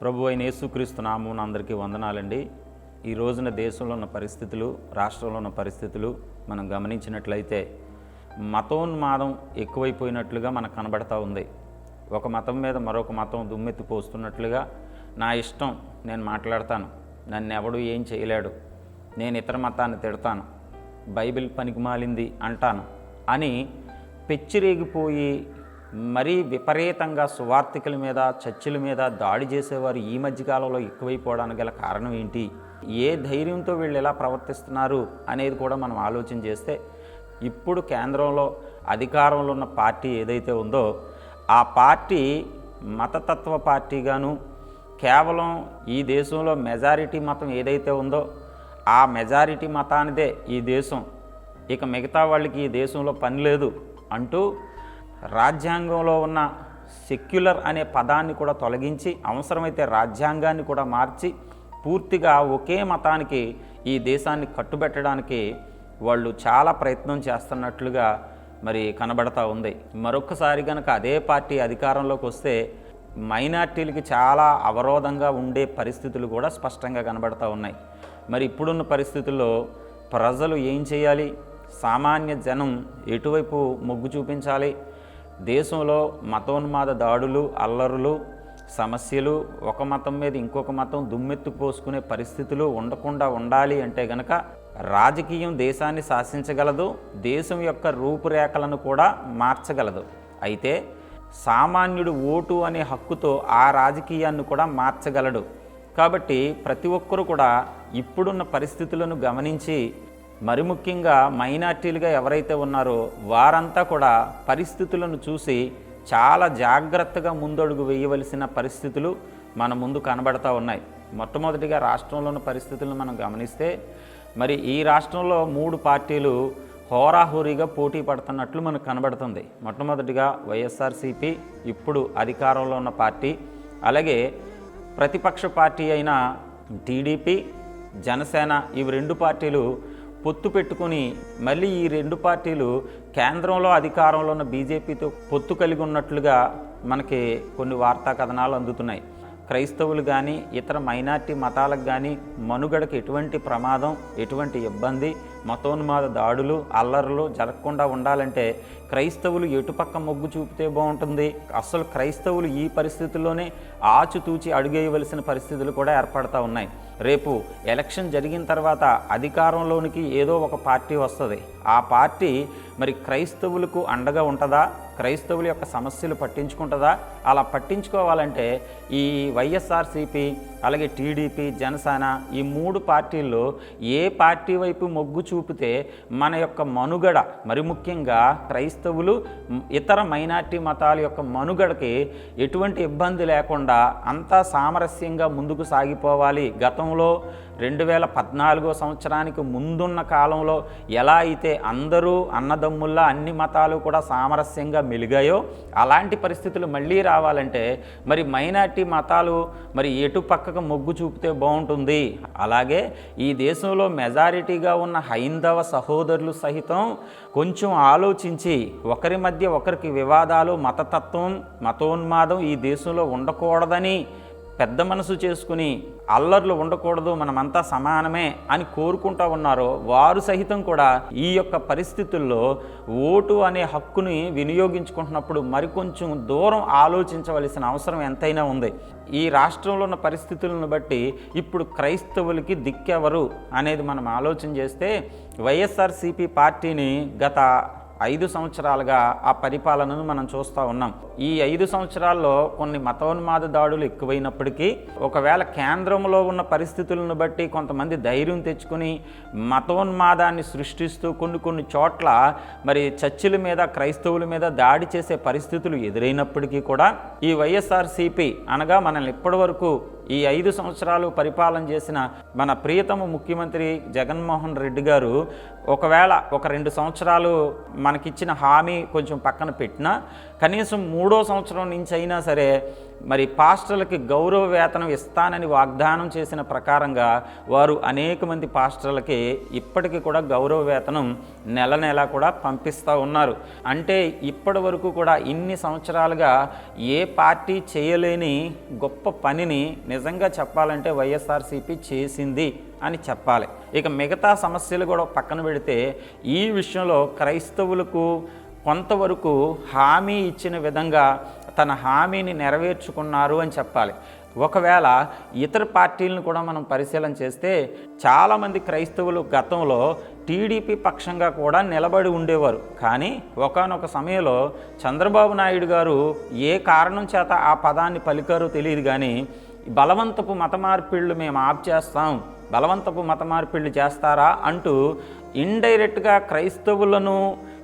ప్రభు అయిన యేసుక్రీస్తు నామం అందరికీ వందనాలండి. ఈ రోజున దేశంలో ఉన్న పరిస్థితులు రాష్ట్రంలో ఉన్న పరిస్థితులు మనం గమనించినట్లయితే మతోన్మాదం ఎక్కువైపోయినట్లుగా మనకు కనబడతా ఉంది. ఒక మతం మీద మరొక మతం దుమ్మెత్తి పోస్తున్నట్లుగా నా ఇష్టం నేను మాట్లాడతాను. నన్ను ఎవడు ఏం చేయలేడు. నేను ఇతర మతాన్ని తిడతాను. బైబిల్ పనికి మాలింది అంటాను. అని పెచ్చిరేగిపోయి మరీ విపరీతంగా సువార్థికుల మీద చర్చిల మీద దాడి చేసేవారు ఈ మధ్యకాలంలో ఎక్కువైపోవడానికి గల కారణం ఏంటి? ఏ ధైర్యంతో వీళ్ళు ఎలా ప్రవర్తిస్తున్నారు అనేది కూడా మనం ఆలోచన చేస్తే ఇప్పుడు కేంద్రంలో అధికారంలో ఉన్న పార్టీ ఏదైతే ఉందో ఆ పార్టీ మతతత్వ పార్టీగాను కేవలం ఈ దేశంలో మెజారిటీ మతం ఏదైతే ఉందో ఆ మెజారిటీ మతానిదే ఈ దేశం. ఇక మిగతా వాళ్ళకి ఈ దేశంలో పని లేదు అంటూ రాజ్యాంగంలో ఉన్న సెక్యులర్ అనే పదాన్ని కూడా తొలగించి అవసరమైతే రాజ్యాంగాన్ని కూడా మార్చి పూర్తిగా ఒకే మతానికి ఈ దేశాన్ని కట్టుబెట్టడానికి వాళ్ళు చాలా ప్రయత్నం చేస్తున్నట్లుగా మరి కనబడతా ఉంది. మరొకసారి కనుక అదే పార్టీ అధికారంలోకి వస్తే మైనార్టీలకి చాలా అవరోధంగా ఉండే పరిస్థితులు కూడా స్పష్టంగా కనబడతా ఉన్నాయి. మరి ఇప్పుడున్న పరిస్థితుల్లో ప్రజలు ఏం చేయాలి? సామాన్య జనం ఎటువైపు మొగ్గు చూపించాలి? దేశంలో మతోన్మాద దాడులు అల్లరులు సమస్యలు ఒక మతం మీద ఇంకొక మతం దుమ్మెత్తు పోసుకునే పరిస్థితులు ఉండకుండా ఉండాలి అంటే గనక రాజకీయం దేశాన్ని శాసించగలదు దేశం యొక్క రూపురేఖలను కూడా మార్చగలదు. అయితే సామాన్యుడు ఓటు అనే హక్కుతో ఆ రాజకీయాన్ని కూడా మార్చగలడు. కాబట్టి ప్రతి ఒక్కరూ కూడా ఇప్పుడున్న పరిస్థితులను గమనించి మరి ముఖ్యంగా మైనార్టీలుగా ఎవరైతే ఉన్నారో వారంతా కూడా పరిస్థితులను చూసి చాలా జాగ్రత్తగా ముందడుగు వేయవలసిన పరిస్థితులు మన ముందు కనబడతా ఉన్నాయి. మొట్టమొదటిగా రాష్ట్రంలోని పరిస్థితులను మనం గమనిస్తే మరి ఈ రాష్ట్రంలో మూడు పార్టీలు హోరాహోరీగా పోటీ పడుతున్నట్లు మనకు కనబడుతుంది. మొట్టమొదటిగా వైఎస్ఆర్సీపీ ఇప్పుడు అధికారంలో ఉన్న పార్టీ అలాగే ప్రతిపక్ష పార్టీ అయిన టీడీపీ జనసేన ఇవి రెండు పార్టీలు పొత్తు పెట్టుకుని మళ్ళీ ఈ రెండు పార్టీలు కేంద్రంలో అధికారంలో ఉన్న బీజేపీతో పొత్తు కలిగి ఉన్నట్లుగా మనకి కొన్ని వార్తా కథనాలు అందుతున్నాయి. క్రైస్తవులు కానీ ఇతర మైనార్టీ మతాలకు కానీ మనుగడకు ఎటువంటి ప్రమాదం ఎటువంటి ఇబ్బంది మతోన్మాద దాడులు అల్లర్లు జరగకుండా ఉండాలంటే క్రైస్తవులు ఎటుపక్క మొగ్గు చూపితే బాగుంటుంది? అసలు క్రైస్తవులు ఈ పరిస్థితుల్లోనే ఆచుతూచి అడుగేయవలసిన పరిస్థితులు కూడా ఏర్పడతా ఉన్నాయి. రేపు ఎలక్షన్ జరిగిన తర్వాత అధికారంలోనికి ఏదో ఒక పార్టీ వస్తుంది. ఆ పార్టీ మరి క్రైస్తవులకు అండగా ఉంటుందా? క్రైస్తవుల యొక్క సమస్యలు పట్టించుకుంటుందా? అలా పట్టించుకోవాలంటే ఈ వైఎస్ఆర్సీపీ అలాగే టీడీపీ జనసేన ఈ మూడు పార్టీల్లో ఏ పార్టీ వైపు మొగ్గు చూపితే మన యొక్క మనుగడ మరి ముఖ్యంగా క్రైస్తవులు ఇతర మైనార్టీ మతాల యొక్క మనుగడకి ఎటువంటి ఇబ్బంది లేకుండా అంతా సామరస్యంగా ముందుకు సాగిపోవాలి. కాలంలో రెండు వేల పద్నాలుగో సంవత్సరానికి ముందున్న కాలంలో ఎలా అయితే అందరూ అన్నదమ్ముల్లా అన్ని మతాలు కూడా సామరస్యంగా మెలిగాయో అలాంటి పరిస్థితులు మళ్ళీ రావాలంటే మరి మైనార్టీ మతాలు మరి ఎటు పక్కకు మొగ్గు చూపితే బాగుంటుంది? అలాగే ఈ దేశంలో మెజారిటీగా ఉన్న హైందవ సహోదరులు సహితం కొంచెం ఆలోచించి ఒకరి మధ్య ఒకరికి వివాదాలు మతతత్వం మతోన్మాదం ఈ దేశంలో ఉండకూడదని పెద్ద మనసు చేసుకుని అల్లర్లు ఉండకూడదు మనమంతా సమానమే అని కోరుకుంటా ఉన్నారో వారు సహితం కూడా ఈ యొక్క పరిస్థితుల్లో ఓటు అనే హక్కుని వినియోగించుకుంటున్నప్పుడు మరికొంచెం దూరం ఆలోచించవలసిన అవసరం ఎంతైనా ఉంది. ఈ రాష్ట్రంలో ఉన్న పరిస్థితులను బట్టి ఇప్పుడు క్రైస్తవులకి దిక్కెవరు అనేది మనం ఆలోచన చేస్తే వైఎస్ఆర్సీపీ పార్టీని గత ఐదు సంవత్సరాలుగా ఆ పరిపాలనను మనం చూస్తూ ఉన్నాం. ఈ ఐదు సంవత్సరాల్లో కొన్ని మతోన్మాద దాడులు ఎక్కువైనప్పటికీ ఒకవేళ కేంద్రంలో ఉన్న పరిస్థితులను బట్టి కొంతమంది ధైర్యం తెచ్చుకుని మతోన్మాదాన్ని సృష్టిస్తూ కొన్ని కొన్ని చోట్ల మరి చర్చిల మీద క్రైస్తవుల మీద దాడి చేసే పరిస్థితులు ఎదురైనప్పటికీ కూడా ఈ వైఎస్ఆర్సీపీ అనగా మనల్ని ఇప్పటివరకు ఈ ఐదు సంవత్సరాలు పరిపాలన చేసిన మన ప్రియతమ ముఖ్యమంత్రి జగన్మోహన్ రెడ్డి గారు ఒకవేళ ఒక రెండు సంవత్సరాలు మనకిచ్చిన హామీ కొంచెం పక్కన పెట్టినా కనీసం మూడో సంవత్సరం నుంచి అయినా సరే మరి పాస్టర్లకి గౌరవ వేతనం ఇస్తానని వాగ్దానం చేసిన ప్రకారంగా వారు అనేక మంది పాస్టర్లకి ఇప్పటికీ కూడా గౌరవ వేతనం నెల నెల కూడా పంపిస్తూ ఉన్నారు. అంటే ఇప్పటి వరకు కూడా ఇన్ని సంవత్సరాలుగా ఏ పార్టీ చేయలేని గొప్ప పనిని నిజంగా చెప్పాలంటే వైఎస్ఆర్సీపీ చేసింది అని చెప్పాలి. ఇక మిగతా సమస్యలు కూడా పక్కన పెడితే ఈ విషయంలో క్రైస్తవులకు కొంతవరకు హామీ ఇచ్చిన విధంగా తన హామీని నెరవేర్చుకున్నారు అని చెప్పాలి. ఒకవేళ ఇతర పార్టీలను కూడా మనం పరిశీలన చేస్తే చాలామంది క్రైస్తవులు గతంలో టీడీపీ పక్షంగా కూడా నిలబడి ఉండేవారు. కానీ ఒకానొక సమయంలో చంద్రబాబు నాయుడు గారు ఏ కారణం చేత ఆ పదాన్ని పలికారో తెలియదు కానీ బలవంతపు మత మార్పిళ్ళు మేము ఆప్ చేస్తాం. బలవంతపు మత మార్పిళ్ళు చేస్తారా అంటూ ఇండైరెక్ట్గా క్రైస్తవులను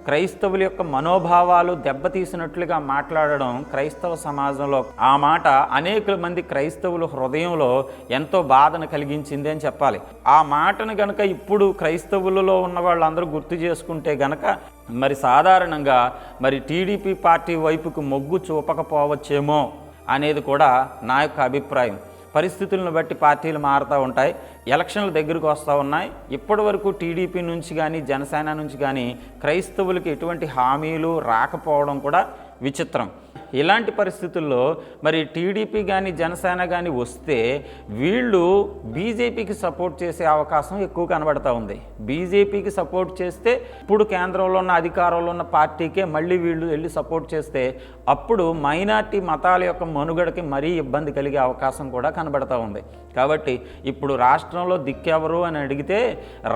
క్రైస్తవుల యొక్క మనోభావాలు దెబ్బతీసినట్లుగా మాట్లాడడం క్రైస్తవ సమాజంలో ఆ మాట అనేక మంది క్రైస్తవుల హృదయంలో ఎంతో బాధను కలిగించింది అని చెప్పాలి. ఆ మాటను గనక ఇప్పుడు క్రైస్తవులలో ఉన్న వాళ్ళందరూ గుర్తు చేసుకుంటే గనక మరి సాధారణంగా మరి టీడీపీ పార్టీ వైపుకు మొగ్గు చూపకపోవచ్చేమో అనేది కూడా నా యొక్క అభిప్రాయం. పరిస్థితులను బట్టి పార్టీలు మారుతూ ఉంటాయి. ఎలక్షన్లు దగ్గరకు వస్తూ ఉన్నాయి. ఇప్పటి వరకు టీడీపీ నుంచి కానీ జనసేన నుంచి కానీ క్రైస్తవులకి ఎటువంటి హామీలు రాకపోవడం కూడా విచిత్రం. ఇలాంటి పరిస్థితుల్లో మరి టీడీపీ కానీ జనసేన కానీ వస్తే వీళ్ళు బీజేపీకి సపోర్ట్ చేసే అవకాశం ఎక్కువ కనబడతా ఉంది. బీజేపీకి సపోర్ట్ చేస్తే ఇప్పుడు కేంద్రంలో ఉన్న అధికారంలో ఉన్న పార్టీకే మళ్ళీ వీళ్ళు వెళ్ళి సపోర్ట్ చేస్తే అప్పుడు మైనార్టీ మతాల యొక్క మనుగడకి మరీ ఇబ్బంది కలిగే అవకాశం కూడా కనబడతా ఉంది. కాబట్టి ఇప్పుడు రాష్ట్ర రాష్ట్రంలో దిక్కెవరు అని అడిగితే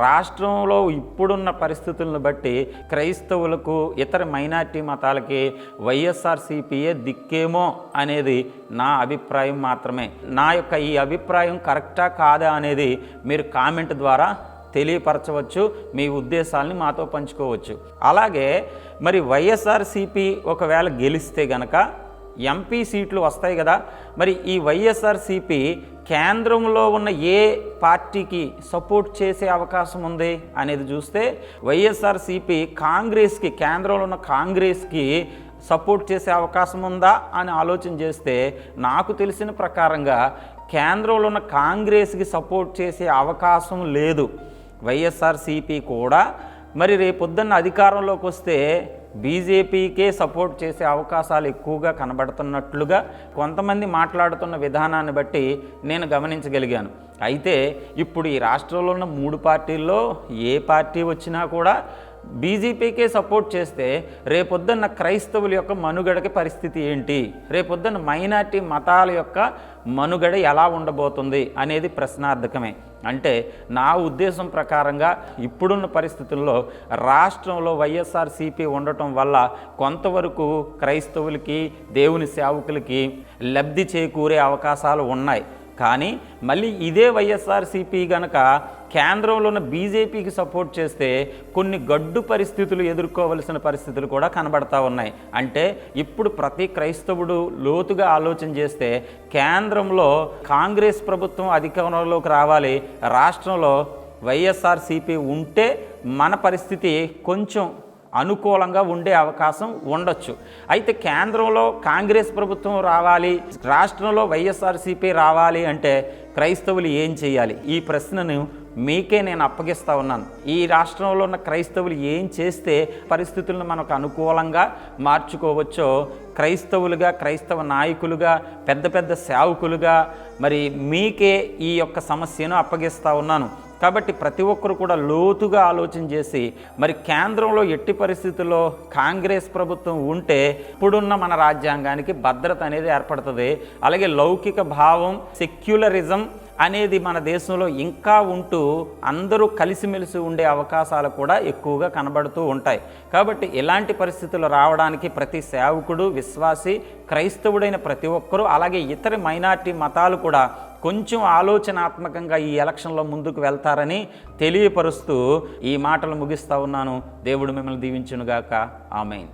రాష్ట్రంలో ఇప్పుడున్న పరిస్థితులను బట్టి క్రైస్తవులకు ఇతర మైనార్టీ మతాలకి వైఎస్ఆర్సీపీయే దిక్కేమో అనేది నా అభిప్రాయం మాత్రమే. నా యొక్క ఈ అభిప్రాయం కరెక్టా కాదా అనేది మీరు కామెంట్ ద్వారా తెలియపరచవచ్చు మీ ఉద్దేశాలని మాతో పంచుకోవచ్చు. అలాగే మరి వైఎస్ఆర్సీపీ ఒకవేళ గెలిస్తే గనక ఎంపీ సీట్లు వస్తాయి కదా మరి ఈ వైఎస్ఆర్సీపీ కేంద్రంలో ఉన్న ఏ పార్టీకి సపోర్ట్ చేసే అవకాశం ఉంది అనేది చూస్తే వైఎస్ఆర్సీపీ కాంగ్రెస్కి కేంద్రంలో ఉన్న కాంగ్రెస్కి సపోర్ట్ చేసే అవకాశం ఉందా అని ఆలోచన చేస్తే నాకు తెలిసిన ప్రకారంగా కేంద్రంలో ఉన్న కాంగ్రెస్కి సపోర్ట్ చేసే అవకాశం లేదు. వైఎస్ఆర్సీపీ కూడా. మరి రేపొద్దున్న అధికారంలోకి వస్తే బీజేపీకే సపోర్ట్ చేసే అవకాశాలు ఎక్కువగా కనబడుతున్నట్లుగా కొంతమంది మాట్లాడుతున్న విధానాన్ని బట్టి నేను గమనించగలిగాను. అయితే ఇప్పుడు ఈ రాష్ట్రంలో ఉన్న మూడు పార్టీల్లో ఏ పార్టీ వచ్చినా కూడా బీజేపీకే సపోర్ట్ చేస్తే రేపొద్దున్న క్రైస్తవుల యొక్క మనుగడకి పరిస్థితి ఏంటి? రేపొద్దున్న మైనార్టీ మతాల యొక్క మనుగడ ఎలా ఉండబోతుంది అనేది ప్రశ్నార్థకమే. అంటే నా ఉద్దేశం ప్రకారంగా ఇప్పుడున్న పరిస్థితుల్లో రాష్ట్రంలో వైఎస్ఆర్సీపీ ఉండటం వల్ల కొంతవరకు క్రైస్తవులకి దేవుని సేవకులకి లబ్ధి చేకూరే అవకాశాలు ఉన్నాయి. కానీ మళ్ళీ ఇదే వైఎస్ఆర్సీపీ గనక కేంద్రంలో ఉన్న బీజేపీకి సపోర్ట్ చేస్తే కొన్ని గడ్డు పరిస్థితులు ఎదుర్కోవలసిన పరిస్థితులు కూడా కనబడతా ఉన్నాయి. అంటే ఇప్పుడు ప్రతి క్రైస్తవుడు లోతుగా ఆలోచన చేస్తే కేంద్రంలో కాంగ్రెస్ ప్రభుత్వం అధికారంలోకి రావాలి రాష్ట్రంలో వైఎస్ఆర్సీపీ ఉంటే మన పరిస్థితి కొంచెం అనుకూలంగా ఉండే అవకాశం ఉండొచ్చు. అయితే కేంద్రంలో కాంగ్రెస్ ప్రభుత్వం రావాలి రాష్ట్రంలో వైఎస్ఆర్సీపీ రావాలి అంటే క్రైస్తవులు ఏం చేయాలి? ఈ ప్రశ్నను మీకే నేను అప్పగిస్తా ఉన్నాను. ఈ రాష్ట్రంలో ఉన్న క్రైస్తవులు ఏం చేస్తే పరిస్థితులను మనకు అనుకూలంగా మార్చుకోవచ్చో క్రైస్తవులుగా క్రైస్తవ నాయకులుగా పెద్ద పెద్ద సేవకులుగా మరి మీకే ఈ యొక్క సమస్యను అప్పగిస్తా ఉన్నాను. కాబట్టి ప్రతి ఒక్కరు కూడా లోతుగా ఆలోచన చేసి మరి కేంద్రంలో ఎట్టి పరిస్థితుల్లో కాంగ్రెస్ ప్రభుత్వం ఉంటే ఇప్పుడున్న మన రాజ్యాంగానికి భద్రత అనేది ఏర్పడుతుంది. అలాగే లౌకిక భావం సెక్యులరిజం అనేది మన దేశంలో ఇంకా ఉంటూ అందరూ కలిసిమెలిసి ఉండే అవకాశాలు కూడా ఎక్కువగా కనబడుతూ ఉంటాయి. కాబట్టి ఇలాంటి పరిస్థితులు రావడానికి ప్రతి సేవకుడు విశ్వాసి క్రైస్తవుడైన ప్రతి ఒక్కరూ అలాగే ఇతర మైనార్టీ మతాలు కూడా కొంచెం ఆలోచనాత్మకంగా ఈ ఎలక్షన్లో ముందుకు వెళ్తారని తెలియపరుస్తూ ఈ మాటలు ముగిస్తా ఉన్నాను. దేవుడు మిమ్మల్ని దీవించునుగాక. ఆమెన్.